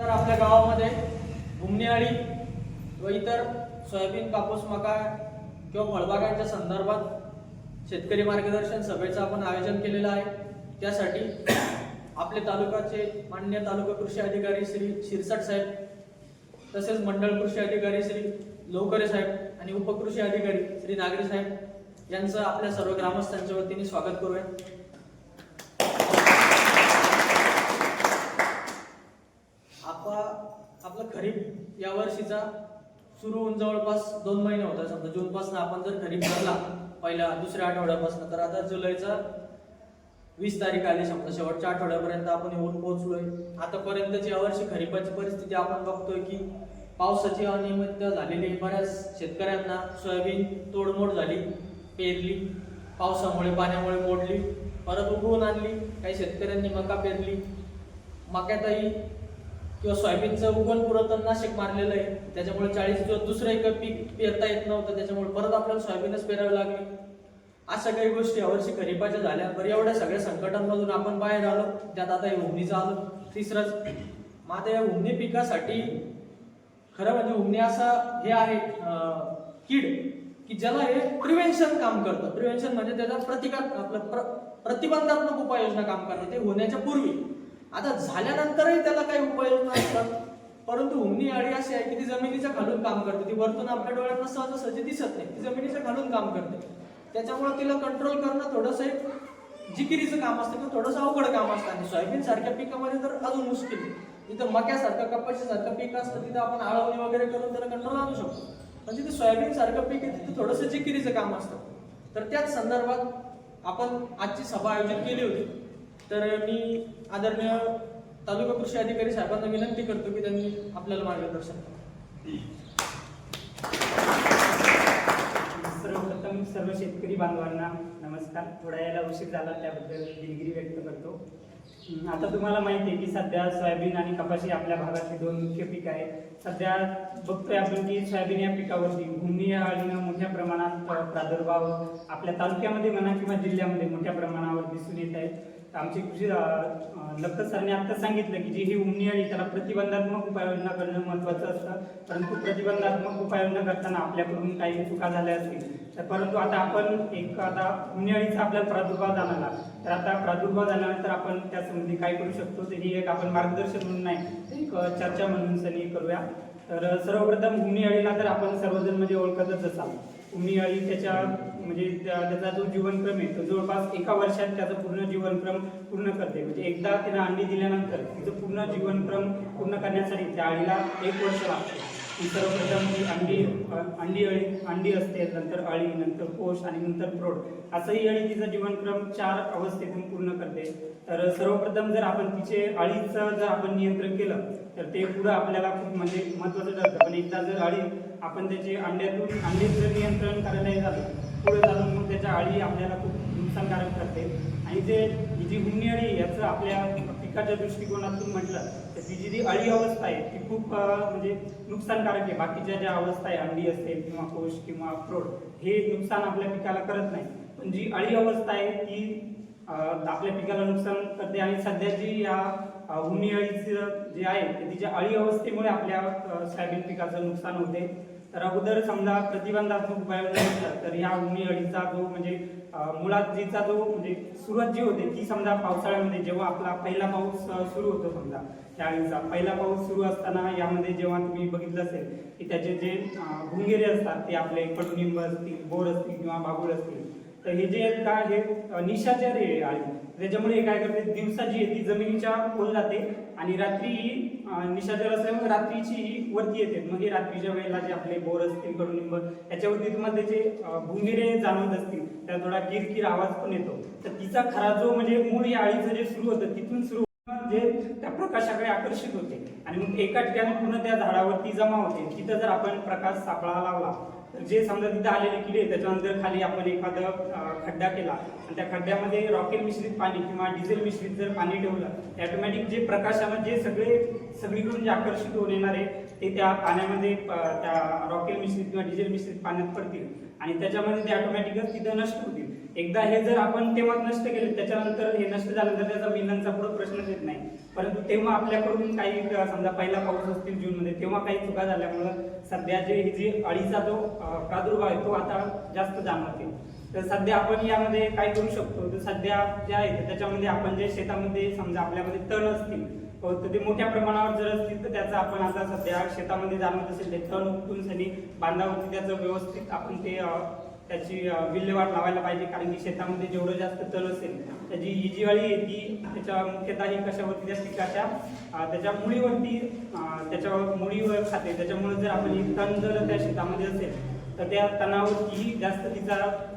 तर आपल्या गावामध्ये घुमणीआळी व इतर सोयाबीन कापूस मका किंवा फळबागांच्या संदर्भात शेतकरी मार्गदर्शन सभेचं आपण आयोजन केलेलं आहे. त्यासाठी आपले तालुक्याचे मान्य तालुका कृषी अधिकारी श्री शिरसाट साहेब तसेच मंडळ कृषी अधिकारी श्री लोकरे साहेब आणि उपकृषी अधिकारी श्री नागरी साहेब यांचं आपल्या सर्व ग्रामस्थांच्या वतीने स्वागत करूया. आपला खरीप या वर्षीचा सुरू होऊन जवळपास दोन महिने होता समजा जूनपासून आपण जर खरीप भरला पहिल्या दुसऱ्या आठवड्यापासून तर आता जुलैचा वीस तारीख आली. समजा शेवटच्या आठवड्यापर्यंत आपण येऊन पोहोचलोय. आतापर्यंतची यावर्षी खरीपाची परिस्थिती आपण बघतोय की पावसाची अनियमितता झालेली आहे. बऱ्याच शेतकऱ्यांना सोयाबीन तोडमोड झाली पेरली पावसामुळे पाण्यामुळे मोडली परत उगवून आणली काही शेतकऱ्यांनी मका पेरली. मक्यातही किंवा सोयाबीनचं उगवण पुरवताना नाशिक मारलेलं आहे. त्याच्यामुळे चाळीस किंवा दुसरं एक पीक पेरता येत नव्हतं. त्याच्यामुळे परत आपल्याला सोयाबीनच पेरावी लागली. अशा काही गोष्टी यावर्षी खरीपाच्या झाल्या. बरं एवढ्या सगळ्या संकटांमधून आपण बाहेर आलो. त्यात आता हे उमणीचं आलो तिसरंच मग आता या उमनी पिकासाठी खरं म्हणजे उमनी असा हे आहे अं, कीड की ज्याला हे प्रिव्हेन्शन काम करतं. प्रिव्हेन्शन म्हणजे त्याचा प्रतिकार आपलं प्र, प्रतिबंधात्मक उपाययोजना काम करतं. ते होण्याच्या पूर्वी. आता झाल्यानंतरही त्याला काही उपाययोजना असतात परंतु उमणी आळी अशी आहे की ती जमिनीच्या खालून काम करते. ती वरतून आपल्या डोळ्यांना सहजासहजी दिसत नाही. ती जमिनीच्या खालून काम करते. त्याच्यामुळे तिला कंट्रोल करणं थोडंसं एक जिकिरीचं काम असतं किंवा थोडंसं अवघड काम असतं. आणि सोयाबीन सारख्या पिकामध्ये तर अजून मुश्किल तिथं मक्यासारखं कपाशीसारखं पीक असतं तिथं आपण आळवणी वगैरे करून त्याला कंट्रोल आणू शकतो. पण तिथे सोयाबीन सारखं पीक आहे तिथं थोडंसं जिकिरीचं काम असतं. तर त्याच संदर्भात आपण आजची सभा आयोजित केली होती. तर मी आदरणीय तालुका कृषी अधिकारी साहेबांना विनंती करतो की त्यांनी आपल्याला मार्गदर्शन करावं. सर्वप्रथम सर्व शेतकरी बांधवांना नमस्कार. थोडा यायला उशीर झाला त्याबद्दल दिलगिरी व्यक्त करतो. आता तुम्हाला माहिती आहे की सध्या सोयाबीन आणि कपाशी आपल्या भागातली दोन मुख्य पीक आहे सध्या बघतोय आपण की सोयाबीन या पिकावरती घुमणी आळीनं मोठ्या प्रमाणात प्रादुर्भाव आपल्या तालुक्यामध्ये म्हणा किंवा जिल्ह्यामध्ये मोठ्या प्रमाणावर दिसून येत आहे. आमचे कृषी लखत सरांनी आता सांगितलं की जी ही उमणी अळी त्याला प्रतिबंधात्मक उपाययोजना करणं महत्त्वाचं असतं. परंतु प्रतिबंधात्मक उपाययोजना करताना आपल्याकडून काही चुका झाल्या असतील. तर परंतु आता आपण एक आता उमणी अळीचा आपल्याला प्रादुर्भाव जाणवला. तर आता प्रादुर्भाव झाल्यानंतर आपण त्या संबंधी काय करू शकतो तर ही एक आपण मार्गदर्शन म्हणून नाही एक चर्चा म्हणून सनी करूया. तर सर्वप्रथम उमणी अळीला तर आपण सर्वजण म्हणजे ओळखतच असाल. उमणी अळी त्याच्या म्हणजे त्या- त्याचा जो जीवनक्रम आहे तो जवळपास एका वर्षात त्याचा पूर्ण जीवनक्रम पूर्ण करते. म्हणजे एकदा तिला अंडी दिल्यानंतर तिचं पूर्ण जीवनक्रम पूर्ण करण्यासाठी त्या अळीला एक वर्ष लागते. सर्वप्रथम अंडी अंडी अळी अंडी असते नंतर अळी नंतर कोश आणि नंतर प्रौढ. असं ही अळी तिचा जीवनक्रम चार अवस्थेतून पूर्ण करते. तर सर्वप्रथम जर आपण तिचे अळीचं जर आपण नियंत्रण केलं तर ते पुढं आपल्याला खूप म्हणजे महत्त्वाचं ठरतं. पण एकदा जर अळी आपण त्याचे अंड्यातून अंडीचं नियंत्रण करायला हे झालं पुढे जाऊन मग त्याच्या अळी आपल्याला खूप नुकसानकारक ठरते. आणि ते ही जी हुंडी अळी याचं आपल्या पिकाच्या दृष्टिकोनातून म्हटलं तर ती जी जी अळी अवस्था आहे ती खूप म्हणजे नुकसानकारक आहे. बाकीच्या ज्या अवस्था आहे अंडी असेल किंवा कोश किंवा अक्रोड हे नुकसान आपल्या पिकाला करत नाही. पण जी अळी अवस्था आहे ती आपल्या पिकाला नुकसान करते. आणि सध्या जी या अं, अळीचं जे आहे ते तिच्या अळी अवस्थेमुळे आपल्या सोयाबीन पिकाचं नुकसान होते तर अगोदर समजा प्रतिबंधात्मक उपाय म्हटलं तर ह्या उमी अळीचा जो म्हणजे मुळात जीचा जो म्हणजे सुरुवात जी होते ती समजा पावसाळ्यामध्ये जेव्हा आपला पहिला पाऊस सुरू होतो समजा त्या अळीचा पहिला पाऊस सुरू असताना यामध्ये जेव्हा तुम्ही बघितलं असेल की त्याचे जे भुंगेरे असतात ते आपले कडुनिंब असतील बोर असतील किंवा बागुळ असतील तर हे जे आहेत का हे निशाचर आहे अळी त्याच्यामुळे काय करते दिवसा जी आहे ती जमिनीच्या खोल जाते आणि रात्री ही निशाचर असल्यामुळे रात्रीची ही वरती येते. म्हणजे रात्रीच्या वेळेला जे आपले बोर असतील कडुनिंब त्याच्यावरती तुम्हाला त्याचे अं, जाणवत असतील. त्याला थोडा किरकिर आवाज पण येतो. तर तिचा खरा जो म्हणजे मूळ या आळीचं जे सुरू होतं तिथून सुरू जे त्या प्रकाशाकडे आकर्षित होते. आणि मग एका ठिकाणी पूर्ण त्या झाडावरती जमा होते. तिथं जर आपण प्रकाश सापळा लावला जे समजा तिथं आलेले किडे त्याच्यानंतर खाली आपण एखादं खड्डा केला आणि त्या खड्ड्यामध्ये रॉकेल मिश्रित पाणी किंवा डिझेल मिश्रित जर पाणी ठेवलं ऑटोमॅटिक जे प्रकाशामध्ये जे सगळे सगळीकडून जे आकर्षित होऊन येणारे ते त्या पाण्यामध्ये त्या रॉकेल मिश्रित किंवा डिझेल मिश्रित पाण्यात पडतील आणि त्याच्यामध्ये ते ऑटोमॅटिकच तिथं नष्ट होतील. एकदा हे जर आपण तेव्हा नष्ट केले त्याच्यानंतर हे नष्ट झाल्यानंतर त्याचा मिलनचा पुढे प्रश्नच येत नाही. परंतु तेव्हा आपल्याकडून काही समजा पहिला पाऊस असतील जूनमध्ये तेव्हा काही चुका झाल्यामुळं सध्या जे ही जी अळीचा जो प्रादुर्भाव आहे तो आता जास्त जाणवते तर सध्या आपण यामध्ये काय करू शकतो? तर सध्या जे आहे त्याच्यामध्ये आपण जे शेतामध्ये समजा आपल्यामध्ये तण असतील तर ते मोठ्या प्रमाणावर जर असतील तर त्याचा आपण आता सध्या शेतामध्ये जाणवत असेल ते तण उपटून सनी बांधावरती त्याचं व्यवस्थित आपण ते त्याची विल्हेवाट लावायला पाहिजे कारण की शेतामध्ये जेवढं जास्त तण असेल त्याची ही जी अळी आहे ती त्याच्या मुख्यतः ही कशावरती त्या पिकाच्या त्याच्या मुळीवरती त्याच्या मुळीवर खाते. त्याच्यामुळे जर आपण ही तण जर त्या शेतामध्ये असेल तर त्या तणावरती जास्त तिचा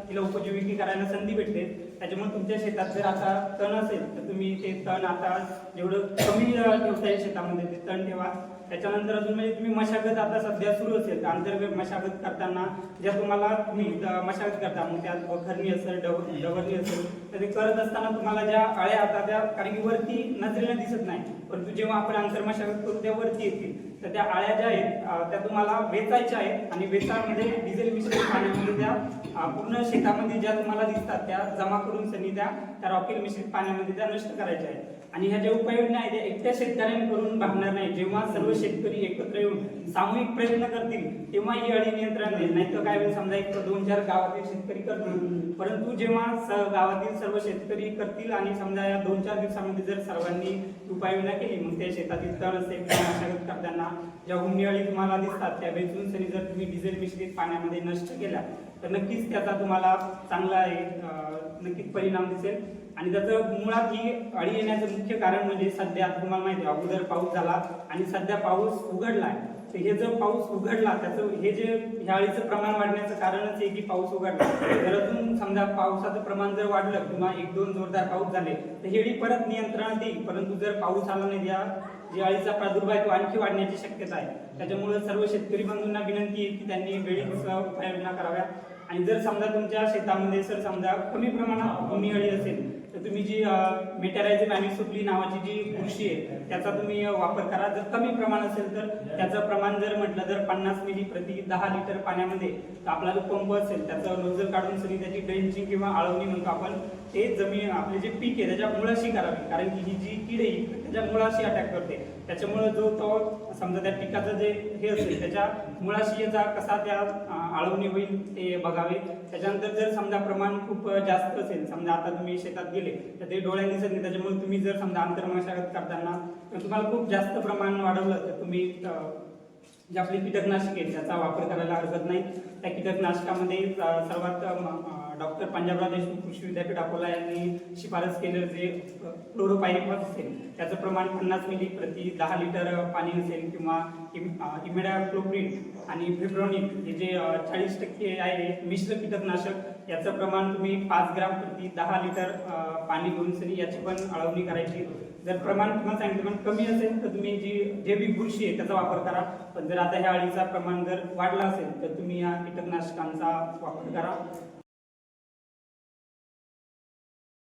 तिला उपजीविकी करायला संधी भेटते. त्याच्यामुळे तुमच्या शेतात जर आता तण असेल तर तुम्ही ते तण आता जेवढं कमी ठेवता येईल शेतामध्ये ते तण ठेवा. त्याच्यानंतर अजून म्हणजे तुम्ही मशागत आता सध्या सुरू असेल तर अंतर्गत मशागत करताना ज्या तुम्हाला तुम्ही मशागत करता मग त्यात वखरणी असेल डव डवरणी असेल तर ते करत असताना तुम्हाला ज्या अळ्या आता त्या कारण की वरती नजरेला दिसत नाही परंतु जेव्हा आपण अंतर मशागत करू त्या वरती येतील. तर त्या आळ्या ज्या आहेत त्या तुम्हाला वेचायच्या आहेत आणि वेचामध्ये डिझेल मिश्रित पाण्यामध्ये त्या पूर्ण शेतामध्ये ज्या तुम्हाला दिसतात त्या जमा करून सनी त्या त्या रॉकेल मिश्रित पाण्यामध्ये त्या नष्ट करायच्या आहेत. आणि ह्या ज्या उपाययोजना आहेत त्या एकट्या शेतकऱ्यांकडून भागणार नाही. जेव्हा सर्व शेतकरी एकत्र येऊन सामूहिक प्रयत्न करतील तेव्हा ही अळी नियंत्रण येईल नाही तर काय होईल समजा एक दोन चार गावातील शेतकरी करतील. परंतु जेव्हा स- गावातील सर्व शेतकरी करतील आणि समजा या दोन चार दिवसामध्ये जर सर्वांनी उपाययोजना केली मग त्या शेतातील तळ असेल मशागत करताना ज्या हुंडी अळी तुम्हाला दिसतात त्या वेचून सरी जर तुम्ही डिझेल मिश्रित पाण्यामध्ये नष्ट केला तर नक्कीच त्याचा तुम्हाला चांगला एक नक्कीच परिणाम दिसेल. आणि त्याचं मुळात ही अळी येण्याचं मुख्य कारण म्हणजे सध्या आता तुम्हाला माहिती आहे अगोदर पाऊस झाला आणि सध्या पाऊस उघडलाय तर हे जर पाऊस उघडला त्याचं हे जे ह्या अळीचं प्रमाण वाढण्याचं कारणच आहे की पाऊस उघडला. जर अजून समजा पावसाचं प्रमाण जर वाढलं किंवा एक दोन जोरदार पाऊस झाले तर ही अळी परत नियंत्रणात येईल. परंतु जर पाऊस आला नाही या जे अळीचा प्रादुर्भाव आहे तो आणखी वाढण्याची शक्यता आहे. त्याच्यामुळे सर्व शेतकरी बंधूंना विनंती आहे की त्यांनी वेळीच उपाययोजना कराव्या आणि जर समजा तुमच्या शेतामध्ये सर समजा कमी प्रमाणात कमी अळी असेल तुम्ही जी मेटॅरायझम आणि सुपली नावाची जी बुरशी आहे त्याचा तुम्ही वापर करा. जर कमी प्रमाण असेल तर त्याचं प्रमाण जर म्हटलं जर पन्नास मिली प्रति दहा लिटर पाण्यामध्ये तर आपला जो पंप असेल त्याचं नोजल काढून सरी त्याची ड्रेंचिंग किंवा आळवणी म्हणतो आपण ते जमीन आपले जे पीक आहे त्याच्या मुळाशी करावी. कारण की ही जी कीड आहे त्याच्या मुळाशी अटॅक करते. त्याच्यामुळे जो तो समजा त्या पिकाचं जे हे असेल त्याच्या मुळाशी याचा कसा त्या आळवणी होईल ते बघावे. त्याच्यानंतर जर समजा प्रमाण खूप जास्त असेल समजा आता तुम्ही शेतात गेले तर ते डोळ्यांनी दिसत नाही. त्याच्यामुळे तुम्ही जर समजा आंतरमशागत करताना तर तुम्हाला खूप जास्त प्रमाण वाढवलं तर तुम्ही जे आपली कीटकनाशक आहेत त्याचा वापर करायला हरकत नाही. त्या कीटकनाशकामध्ये सर्वात डॉक्टर पंजाबराव देशमुख कृषी विद्यापीठ अकोला यांनी शिफारस केलेलं जे क्लोरोपायरिफॉस असेल त्याचं प्रमाण पन्नास मिली प्रति दहा लिटर पाणी असेल किंवा इमिडाक्लोप्रिड आणि फिब्रोनिक हे जे चाळीस टक्के आहे मिश्र कीटकनाशक याचं प्रमाण तुम्ही पाच ग्राम प्रति दहा लिटर पाणी घेऊन सरी याची पण अळवणी करायची. जर प्रमाण तुम्हाला सांगितलं पण कमी असेल तर तुम्ही जी जैविक बुरशी आहे त्याचा वापर करा. पण जर आता ह्या अळीचा प्रमाण जर वाढला असेल तर तुम्ही या कीटकनाशकांचा वापर करा.